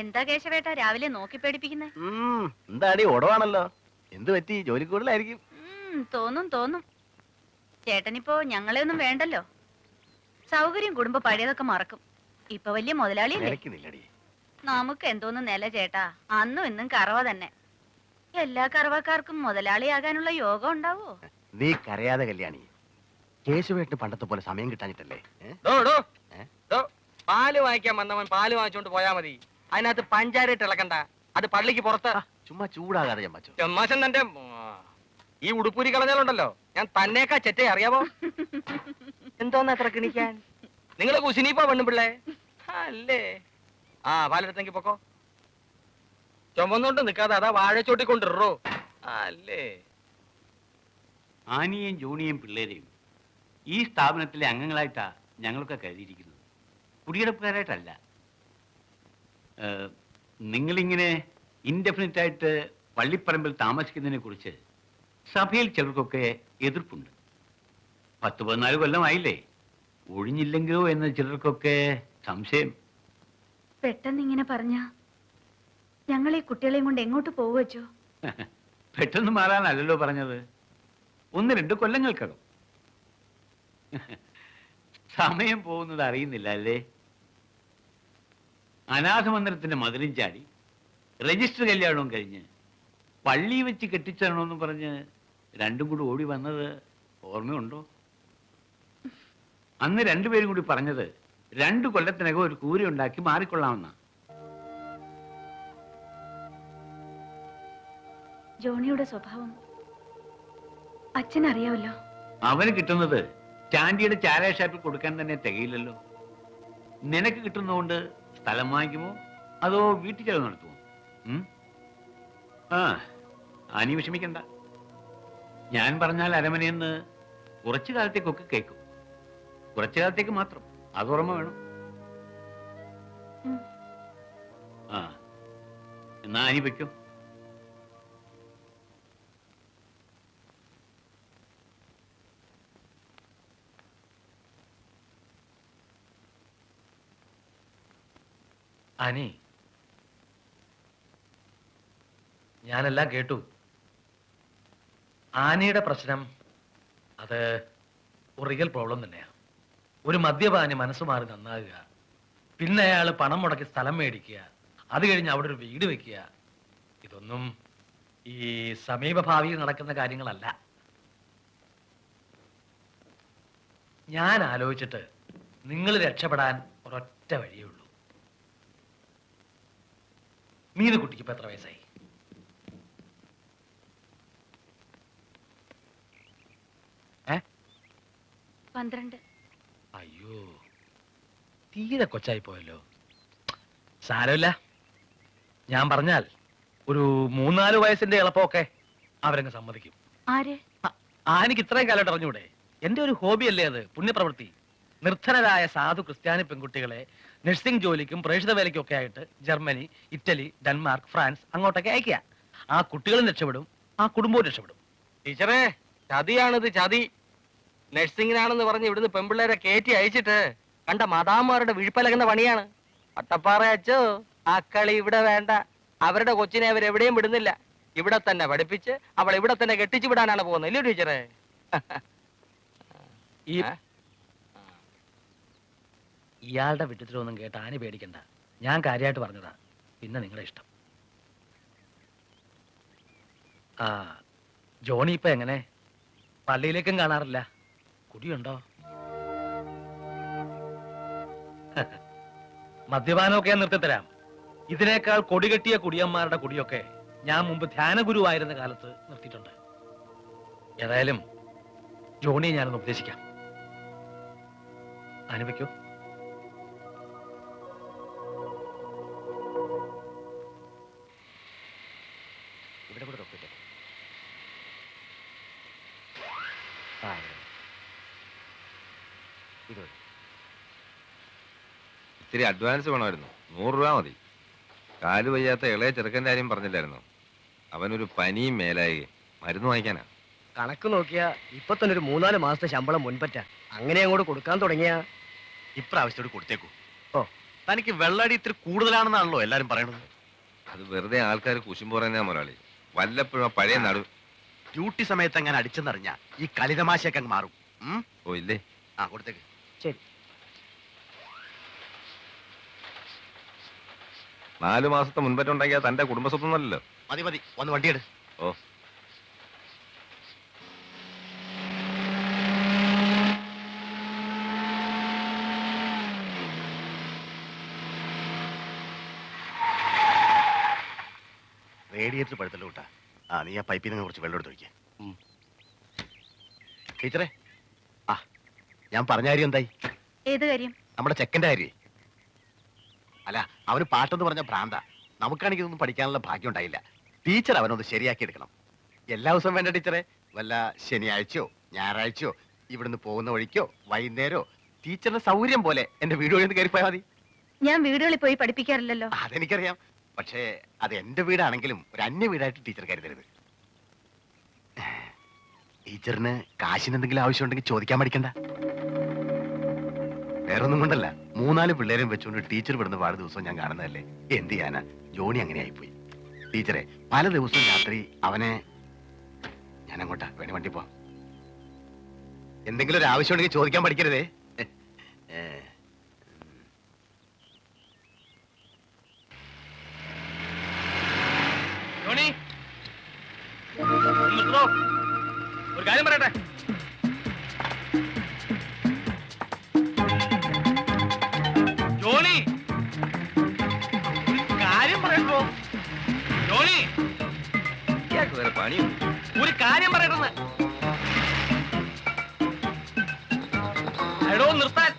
എന്താ കേശവേട്ട രാവിലെ നോക്കി പേടിപ്പിക്കുന്നേ? എന്താടി ഒടവാണല്ലോ എന്ത് പറ്റി? ജോലി കൂടുതലായിരിക്കും. തോന്നും തോന്നും. ചേട്ടനിപ്പോ ഞങ്ങളെ ഒന്നും വേണ്ടല്ലോ. സൗകര്യം കുടുംബ പഴയതൊക്കെ മറക്കും. ഇപ്പൊ വലിയ മുതലാളിയല്ലേ? നമുക്ക് എന്തോന്നും നില ചേട്ടാ. അന്നും ഇന്നും കറവ തന്നെ. എല്ലാ കറവക്കാർക്കും മുതലാളിയാകാനുള്ള യോഗം ഉണ്ടാവോ? നീ കരയാതെ കല്യാണി. കേശുവേട്ട് പണ്ടത്തെ പോലെ സമയം കിട്ടാഞ്ഞിട്ടല്ലേ? പാൽ വാങ്ങിക്കാൻ വന്നവൻ പാൽ വാങ്ങിച്ചോണ്ട് പോയാ മതി. അതിനകത്ത് പഞ്ചാരയിട്ട് ഇളക്കണ്ട. അത് പള്ളിക്ക് പുറത്ത്. ചുമ്മാ ചൂടാകാതെ ഞാൻ വച്ചു. ചെമ്മാശൻ തന്റെ ഈ ഉടുപ്പൂരി കളഞ്ഞാലുണ്ടല്ലോ. ഞാൻ തന്നേക്കാ ചെറ്റേ അറിയാവോ? എന്തോന്ന് അത്ര കിണിക്കാൻ? നിങ്ങൾ കുശിനിപ്പോ പെണ്ണുപിള്ളേ അല്ലേ? ആ പാലെടുത്തെങ്കി പൊക്കോ. ചുമന്നോണ്ട് നിക്കാതെ അതാ വാഴ ചോട്ടിക്കൊണ്ടിറോ. അല്ലേ? ആനിയും ജോണിയും പിള്ളേരെയും ഈ സ്ഥാപനത്തിലെ അംഗങ്ങളായിട്ടാ ഞങ്ങളൊക്കെ കരുതിയിരിക്കുന്നത്. കുടിയെടുപ്പുകാരായിട്ടല്ല. നിങ്ങളിങ്ങനെ ഇൻഡെഫിനിറ്റ് ആയിട്ട് പള്ളിപ്പറമ്പിൽ താമസിക്കുന്നതിനെ കുറിച്ച് സഭയിൽ ചിലർക്കൊക്കെ എതിർപ്പുണ്ട്. പത്ത് പതിനാല് കൊല്ലമായില്ലേ ഒഴിഞ്ഞില്ലെങ്കിലോ എന്ന് ചിലർക്കൊക്കെ സംശയം. പെട്ടെന്ന് ഇങ്ങനെ പറഞ്ഞ ഞങ്ങൾ ഈ കുട്ടികളെയും കൊണ്ട് എങ്ങോട്ട് പോവുവച്ചോ? പെട്ടെന്ന് മാറാനല്ലല്ലോ പറഞ്ഞത്. ഒന്ന് രണ്ട് കൊല്ലങ്ങൾക്കകം. സമയം പോകുന്നത് അറിയുന്നില്ല അല്ലേ? അനാഥ മന്ദിരത്തിന്റെ മതിലും ചാടി രജിസ്റ്റർ കല്യാണവും കഴിഞ്ഞ് പള്ളി വെച്ച് കെട്ടിച്ചരണമെന്ന് പറഞ്ഞ് രണ്ടും കൂടി ഓടി വന്നത് ഓർമ്മയുണ്ടോ? അന്ന് രണ്ടുപേരും കൂടി പറഞ്ഞത് രണ്ടു കൊല്ലത്തിനകം ഒരു കൂര ഉണ്ടാക്കി മാറിക്കൊള്ളാമെന്നാ. ജോണിയുടെ സ്വഭാവം അച്ഛൻ അറിയാമല്ലോ അവന് കിട്ടുന്നത് ചാണ്ടിയുടെ ചാരായ ഷാപ്പിൽ കൊടുക്കാൻ തന്നെ തികയില്ലല്ലോ. നിനക്ക് കിട്ടുന്നതുകൊണ്ട് സ്ഥലം വാങ്ങിക്കുമോ? അതോ വീട്ടിൽ ചെലവ് നടത്തുമോ ആ ആനി വിഷമിക്കണ്ട. ഞാൻ പറഞ്ഞാൽ അരമനയെന്ന് കുറച്ചു കാലത്തേക്കൊക്കെ കേൾക്കും. കുറച്ചു കാലത്തേക്ക് മാത്രം. അത് ഓർമ്മ വേണം. ആ എന്നാ ആനി വെക്കും അനി. ഞാനെല്ലാം കേട്ടു. ആനയുടെ പ്രശ്നം അത് ഒറിയൽ പ്രോബ്ലം തന്നെയാണ് ഒരു മദ്യപാനി മനസ്സ് മാറി നന്നാകുക. പിന്നെ അയാൾ പണം മുടക്കി സ്ഥലം മേടിക്കുക. അത് കഴിഞ്ഞ് അവിടെ ഒരു വീട് വെക്കുക. ഇതൊന്നും ഈ സമീപഭാവിയിൽ നടക്കുന്ന കാര്യങ്ങളല്ല. ഞാൻ ആലോചിച്ചിട്ട് നിങ്ങൾ രക്ഷപ്പെടാൻ ഒരൊറ്റ വഴിയേ ഉള്ളൂ. മീനുകുട്ടിക്ക് ഇപ്പൊ എത്ര വയസ്സായി? പന്ത്രണ്ട്. അയ്യോ തീരെ കൊച്ചായി പോയല്ലോ. സാരമില്ല. ഞാൻ പറഞ്ഞാൽ ഒരു മൂന്നാൽ വയസ്സിന്റെ എളുപ്പമൊക്കെ അവരങ്ങ് സമ്മതിക്കും. ആര്? ആനിക്ക് ഇത്രയും കാലം അറിഞ്ഞൂടെ? എന്റെ ഒരു ഹോബിയല്ലേ അത് പുണ്യപ്രവൃത്തി. നിർധനരായ സാധു ക്രിസ്ത്യാനി പെൺകുട്ടികളെ നഴ്സിംഗ് ജോലിക്കും പ്രേക്ഷിത വേലയ്ക്കും ഒക്കെ ആയിട്ട് ജർമ്മനി ഇറ്റലി ഡെൻമാർക്ക് ഫ്രാൻസ് അങ്ങോട്ടൊക്കെ അയക്കുക ആ കുട്ടികളും രക്ഷപ്പെടും ആ കുടുംബവും രക്ഷപ്പെടും. ടീച്ചറേ ചതിയാണിത് ചതി. നഴ്സിംഗിനാണെന്ന് പറഞ്ഞ് ഇവിടുന്ന് പെമ്പിള്ളേരെ കയറ്റി അയച്ചിട്ട് കണ്ട മതാമാരുടെ വിഴുപ്പലകുന്ന പണിയാണ്. അട്ടപ്പാറ അച്ചോ ആ കളി ഇവിടെ വേണ്ട. അവരുടെ കൊച്ചിനെ അവരെവിടെയും വിടുന്നില്ല. ഇവിടെ തന്നെ പഠിപ്പിച്ച് അവൾ ഇവിടെ തന്നെ കെട്ടിച്ചു വിടാനാണ് പോകുന്നത്. ഇല്ലേ ടീച്ചറേ? ഈ? ഇയാളുടെ വിട്ടിത്തിലൊന്നും കേട്ട് ആന പേടിക്കണ്ട. ഞാൻ കാര്യമായിട്ട് പറഞ്ഞതാ. പിന്നെ നിങ്ങളുടെ ഇഷ്ടം. ആ ജോണി ഇപ്പൊ എങ്ങനെ? പള്ളിയിലേക്കും കാണാറില്ല. കുടിയുണ്ടോ? മദ്യപാനമൊക്കെ ഞാൻ നിർത്തിത്തരാം. ഇതിനേക്കാൾ കൊടികെട്ടിയ കുടിയന്മാരുടെ കുടിയൊക്കെ ഞാൻ മുമ്പ് ധ്യാനഗുരുവായിരുന്ന കാലത്ത് നിർത്തിയിട്ടുണ്ട്. ഏതായാലും ജോണിയെ ഞാനൊന്ന് ഉപദേശിക്കാം. അനുവയ്ക്കൂ ഇത്തിരി അഡ്വാൻസ് വേണമായിരുന്നു. നൂറ് രൂപ മതി. കാൽ വയ്യാത്ത ഇളയ ചെറുക്കന്റെ കാര്യം പറഞ്ഞില്ലായിരുന്നു. അവനൊരു പനിയും മേലായി. മരുന്ന് വാങ്ങിക്കാനാ. കണക്ക് നോക്കിയാ ഇപ്പൊ തന്നെ ഒരു മൂന്നാൽ മാസത്തെ ശമ്പളം മുൻപറ്റ. അങ്ങനെ അങ്ങോട്ട് കൊടുക്കാൻ തുടങ്ങിയ. ഇപ്രാവശ്യത്തോട് കൊടുത്തേക്കൂ. തനിക്ക് വെള്ളടി ഇത്തിരി കൂടുതലാണെന്നാണല്ലോ എല്ലാരും പറയണത്. അത് വെറുതെ ആൾക്കാർ കുശുമ്പ് പറയുന്ന മുതലാളി. വല്ലപ്പോഴും ആ പഴയ നടു ഡ്യൂട്ടി സമയത്ത് അങ്ങനെ അടിച്ചെന്നറിഞ്ഞ ഈ കളിതമാശയൊക്കെ അങ്ങ് മാറും. ഉം? ഓ ഇല്ലേ? ആ കൊടുത്തേക്ക്. നാലു മാസത്തെ മുൻപറ്റുണ്ടെങ്കിൽ തന്റെ കുടുംബ നല്ലല്ലോ മതി മതി. വന്ന് വണ്ടിയെടു. ഓ. റേഡിയേറ്റർ പഴുത്തല്ലോ കൂട്ടാ. ആ നീ ആ പൈപ്പിൽ നിന്ന് കുറച്ച് വെള്ളം എടുത്ത് ഒഴിക്കേ. ടീച്ചറെ ആ ഞാൻ പറഞ്ഞ കാര്യം എന്തായി? ഏത് കാര്യം? നമ്മുടെ ചെക്കന്റെ കാര്യേ അല്ല അവന് പാട്ടെന്ന് പറഞ്ഞ ഭ്രാന്ത. നമുക്കാണെങ്കിൽ ഇതൊന്നും പഠിക്കാനുള്ള ഭാഗ്യം ഉണ്ടായില്ല. ടീച്ചർ അവനൊന്ന് ശരിയാക്കി എടുക്കണം. എല്ലാ ദിവസവും വേണ്ട ടീച്ചറെ. വല്ല ശനിയാഴ്ചയോ ഞായറാഴ്ചയോ ഇവിടുന്ന് പോകുന്ന വഴിക്കോ വൈകുന്നേരോ ടീച്ചറിന്റെ സൗകര്യം പോലെ എന്റെ വീട് വഴി ഒന്ന് കയറിപ്പോയാൽ മതി. ഞാൻ വീടുകളിൽ പോയി പഠിപ്പിക്കാറില്ലല്ലോ. അതെനിക്കറിയാം. പക്ഷേ അത് എന്റെ വീടാണെങ്കിലും ഒരു അന്യ വീടായിട്ട് ടീച്ചർ കരുതരുത്. ടീച്ചറിന് കാശിന് എന്തെങ്കിലും ആവശ്യമുണ്ടെങ്കിൽ ചോദിക്കാൻ പഠിക്കണ്ട വേറൊന്നും കൊണ്ടല്ല. മൂന്നാൽ പിള്ളേരും വെച്ചുകൊണ്ട് ടീച്ചർ വിടുന്ന പാട് ദിവസവും ഞാൻ കാണുന്നതല്ലേ? എന്ത് ചെയ്യാനാ? ജോണി അങ്ങനെ ആയിപ്പോയി. ടീച്ചറെ പല ദിവസവും രാത്രി അവനെ ഞാൻ അങ്ങോട്ടാ വേണി വണ്ടി പോവാം. എന്തെങ്കിലും ഒരു ആവശ്യം ഉണ്ടെങ്കിൽ ചോദിക്കാൻ പഠിക്കരുതേ. ഇയാൾക്ക് വേറെ പണിയുണ്ട് ഒരു കാര്യം പറയട്ടെന്ന്. എടോ നിർത്താൻ.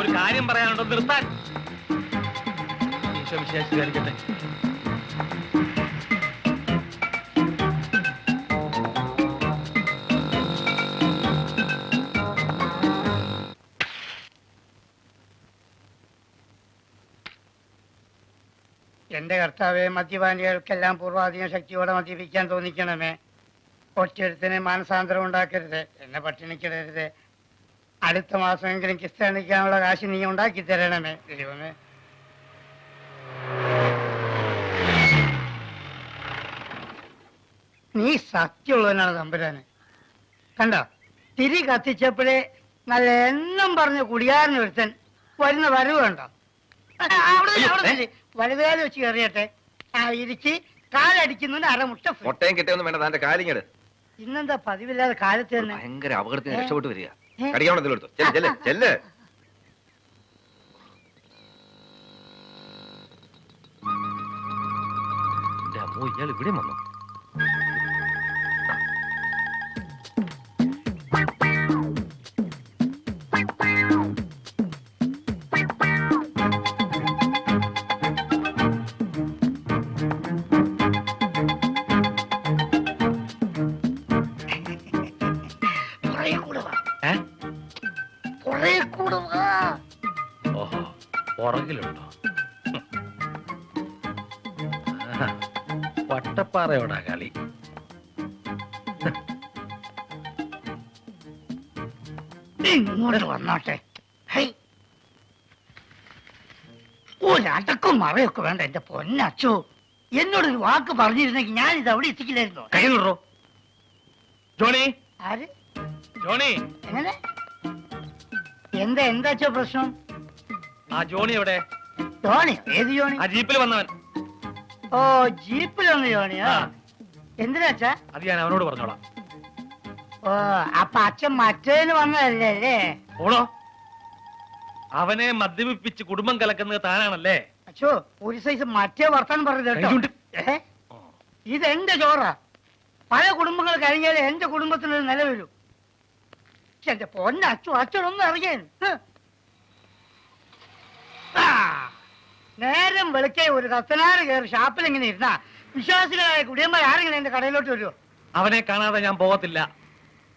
ഒരു കാര്യം പറയാനുണ്ടോ? നിർത്താൻ. ഈശോ എന്റെ കർത്താവെ മദ്യപാനികൾക്കെല്ലാം പൂർവാധികം ശക്തിയോടെ മദ്യപിക്കാൻ തോന്നിക്കണമേ. ഒറ്റരുത്തിന് മാനസാന്തരം ഉണ്ടാക്കരുത് എന്നെ പട്ടിണിക്കിടരുത്. അടുത്ത മാസമെങ്കിലും കിസ്തണിക്കാനുള്ള കാശ് നീ ഉണ്ടാക്കി തരണമേ ദൈവമേ. നീ സത്യമുള്ളവനാണ് തമ്പുരാന്. കണ്ടോ? തിരി കത്തിച്ചപ്പോഴേ നല്ല എണ്ണം പറഞ്ഞ കുടിയാറിന് ഒരുത്തൻ വരുന്ന വരവ് കണ്ടോ? അവിടെ അവിടെ നില്ല്. വലുതുകാലം വെച്ച് കയറിയട്ടെ. ആ ഇരിച്ച് കാലടിക്കുന്നതിന് അരമുട്ട free. മുട്ടയും കിട്ടിയൊന്നും വേണ്ട തന്റെ കാലിങ്ങട്. ഇന്നെന്താ പതിവില്ലാതെ കാലത്ത് തന്നെ? ഭയങ്കര അപകടത്തിന് ഏ? രക്ഷപ്പെട്ട് വരിക. ഏ? എടുത്തു. ചെല്ല് ചെല്ല് ചെല്ല്. എന്റെ അമ്മോ ഇയാൾ ഇവിടെ വന്നു? വട്ടപ്പാറയോടാ കളി. ഇങ്ങോട്ട് വന്നോട്ടെ. ഒരടക്കും ഒരടക്കം മറയൊക്കെ വേണ്ട എന്റെ പൊന്നച്ചു. എന്നോടൊരു വാക്ക് പറഞ്ഞിരുന്നെങ്കിൽ ഞാൻ ഇത് അവിടെ എത്തിക്കില്ലായിരുന്നു? കൈ നിറോ ജോണി. ആര്? ജോണി. എങ്ങനെ? എന്താ എന്താച്ചോ പ്രശ്നം? ആ ജോണി എവിടെ? ജോണി ഏത് ജോണി? ആ ജീപ്പിൽ വന്നവൻ. ഓ ജീപ്പിലൊന്ന് ജോണിയോ ആ. എന്തിനാച്ചാ? അത് ഞാൻ അവനോട് പറഞ്ഞോളാം. ഓ അപ്പൊ അച്ഛൻ മറ്റേന്ന് വന്നതല്ലേ? അല്ലേ ഓളോ? അവനെ മദ്യപിപ്പിച്ച് കുടുംബം കലക്കുന്നത് താനാണല്ലേ? അച്ഛോ ഒരു സൈസ് മറ്റേ വർത്താനം പറഞ്ഞത് കേട്ടോ. കൈകൊണ്ട്. ഏ? ഇത് എന്റെ ചോറാ. പല കുടുംബങ്ങൾ കഴിഞ്ഞാലേ എന്റെ കുടുംബത്തിന് ഒരു നില വരൂ എന്റെ പൊന്ന അച്ഛോ അച്ഛനൊന്നും അറിയാൻ. ഹ്. ആ, നേരം വെളുക്കേ ഒരു കത്തനാറ് കയറി ഷാപ്പിൽ ഇങ്ങനെ ഇരുന്നാ വിശ്വാസികളായ കുടിയന്മാർ ആരെങ്കിലും എന്റെ കടയിലോട്ട് വരുമോ അവനെ കാണാതെ ഞാൻ പോകത്തില്ല.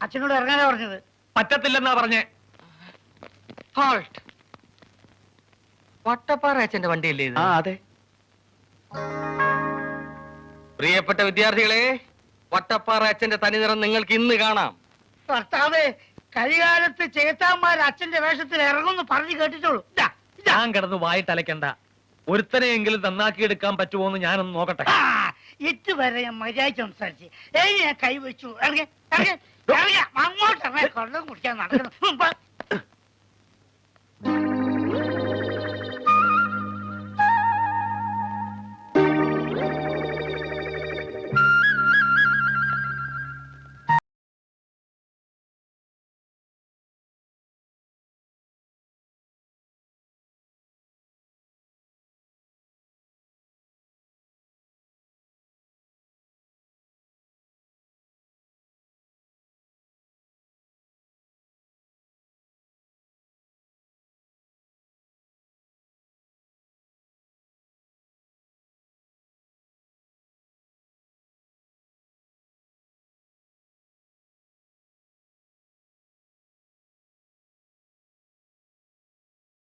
അച്ഛനോട് ഇറങ്ങാനാ പറഞ്ഞത്? പറ്റത്തില്ലെന്നാ പറഞ്ഞേ. ഹോൾട്ട് വട്ടപ്പാറ അച്ഛന്റെ വണ്ടിയല്ലേ ഇത്? ആ അതെ. പ്രിയപ്പെട്ട വിദ്യാർത്ഥികളെ വട്ടപ്പാറ അച്ഛന്റെ തനിനിറം നിങ്ങൾക്ക് ഇന്ന് കാണാം. ഭർത്താവേ കരികാലത്ത് ചേത്താന്മാർ അച്ഛന്റെ വേഷത്തിൽ ഇറങ്ങുന്നു പറഞ്ഞു കേട്ടിട്ടുള്ളൂ. ഇതാ. ഞാൻ കിടന്ന് വായിട്ടലക്കണ്ട ഒരുത്തനെയെങ്കിലും നന്നാക്കി എടുക്കാൻ പറ്റുമോ എന്ന് ഞാനൊന്ന് നോക്കട്ടെ. ഇതുവരെ ഞാൻ മര്യാദ സംസാരിച്ച്. ഞാൻ കൈവച്ചു അങ്ങോട്ട് കൊള്ളം കുടിക്കാൻ നടക്കുന്നു.